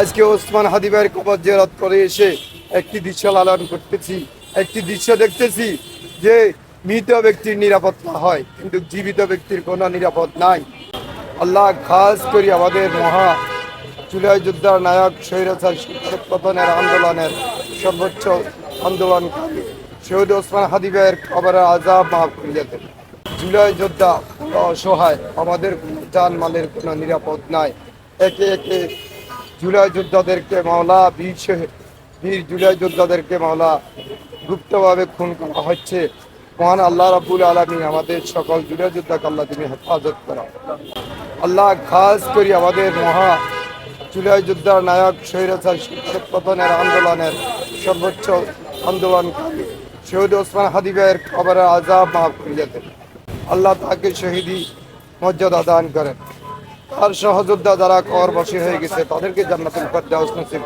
আজকে ওসমান হাদিবের কবর জেরত করে এসে একটি দৃশ্য লালন করতেছি, একটি দৃশ্য দেখতেছি যে মৃত ব্যক্তির নিরাপত্তা হয়, কিন্তু জীবিত ব্যক্তির কোনো নিরাপদ নাই। আল্লাহ খাস করি আমাদের মহা জুলাই যোদ্ধার নায়ক স্বৈরাচার শিক্ষক পতনের আন্দোলনের সর্বোচ্চ আন্দোলনকারী শহীদ ওসমান হাদিবের কবরের আজাব মাফ করিয়া দেন। জুলাই যোদ্ধা অসহায়, আমাদের কোনো যান মালের কোনো নিরাপদ নাই। একে একে জুলাই যোদ্ধাদেরকে মাওলা বীর বীর জুলাই যোদ্ধাদেরকে মাওলা গুপ্তভাবে খুন করা হচ্ছে। মহান আল্লাহ রাবুল আলমী আমাদের সকল জুলাই যোদ্ধাকে আল্লাহ তুমি হেফাজত করা। আল্লাহ খাস করি আমাদের মহা জুলাই যোদ্ধার নায়ক শিক্ষক পতনের আন্দোলনের সর্বোচ্চ আন্দোলনকারী শহীদ ওসমান হাদিবের খবরের আজাব মাফ করিয়া আল্লাহ তাকে শহীদি মর্যাদা দান করেন। তার সহযোদ্ধা যারা কর বসে হয়ে গেছে, তাদেরকে জান্নাতুল ফেরদাউস নসিব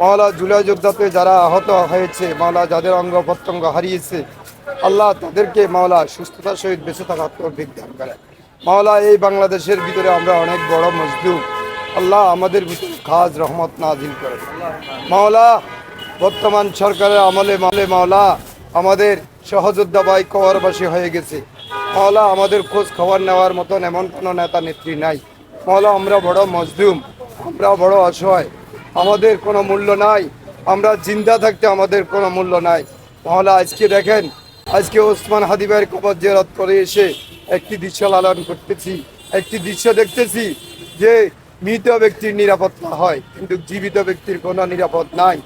মাওলা জুলাই যোদ্ধাতে যারা আহত হয়েছে, মাওলা যাদের অঙ্গ প্রত্যঙ্গ হারিয়েছে, আল্লাহ তাদেরকে মাওলা সুস্থতার সহিত বেঁচে থাকার তৌফিক দান করেন। মাওলা, এই বাংলাদেশের ভিতরে আমরা অনেক বড় মজলুম। আল্লাহ আমাদের ভিতরে খাজ রহমত নাজিল করে মাওলা, বর্তমান সরকারের আমলে মালে মাওলা, আমাদের সহযোদ্ধা ভাই কবরবাসী হয়ে গেছে। মাওলা, আমাদের খোঁজ খবর নেওয়ার মতন এমন কোনো নেতা নেত্রী নাই। মাওলা আমরা বড় মজলুম আমরা বড় অসহায়, আমাদের কোনো মূল্য নাই, আমরা জিন্দা থাকতে আমাদের কোনো মূল্য নাই। মাওলা আজকে দেখেন, আজকে ওসমান হাদিবের কবর জেরত করে এসে একটি দৃশ্য লালন করতেছি, একটি দৃশ্য দেখতেছি যে মৃত ব্যক্তির নিরাপত্তা হয়, কিন্তু জীবিত ব্যক্তির কোনো নিরাপদ নাই।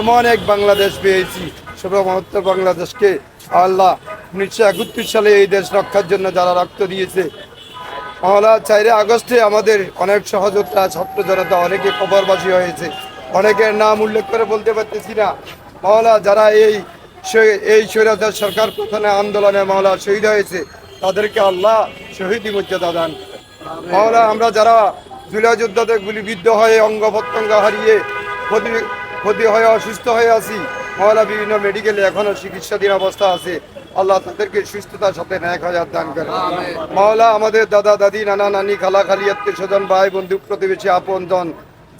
এমন এক বাংলাদেশ পেয়েছি, সর্বমহত্তর বাংলাদেশকে আল্লাহ উনিশশো একাত্তর সালে এই দেশ রক্ষার জন্য যারা রক্ত দিয়েছে মহলা চাইরে আগস্টে আমাদের অনেক সহযোগিতা ছাত্র জনতা, অনেকে কবরবাসী হয়েছে। অনেকের নাম উল্লেখ করে বলতে পারতেছি না। মহলা যারা এই এই স্বৈরাচার সরকার প্রথমে আন্দোলনে মহলা শহীদ হয়েছে, তাদেরকে আল্লাহ শহীদ মর্যাদা দান। মহলা, আমরা যারা জুলাই যোদ্ধাদের গুলিবিদ্ধ হয়ে অঙ্গ প্রত্যঙ্গ হারিয়ে ক্ষতি ক্ষতি হয়ে অসুস্থ হয়ে আছি, মহলা বিভিন্ন মেডিকেলে এখনও চিকিৎসাধীন অবস্থা আছে। আল্লাহ তাদেরকে সুস্থতার সাথে ন্যাক হাজার দান করে মাওলা আমাদের দাদা দাদি নানা নানি খালা খালি আত্মীয় স্বজন ভাই বন্ধু প্রতিবেশী আপন জন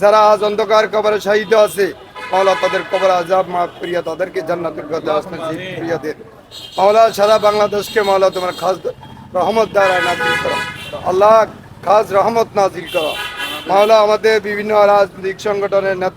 যারা আজ অন্ধকার কবরে শাহিদ আছে মাওলা তাদের কবর আজাব মাফ করিয়া তাদেরকে জান্নাতুল ফেরদাউস নসিব করিয়া দেন। মাওলা সারা বাংলাদেশকে মাওলা তোমার খাস রহমত দ্বারা নাজিল করো। আল্লাহ খাস রহমত নাজিল করো। মাওলা আমাদের বিভিন্ন রাজনৈতিক সংগঠনের নেতা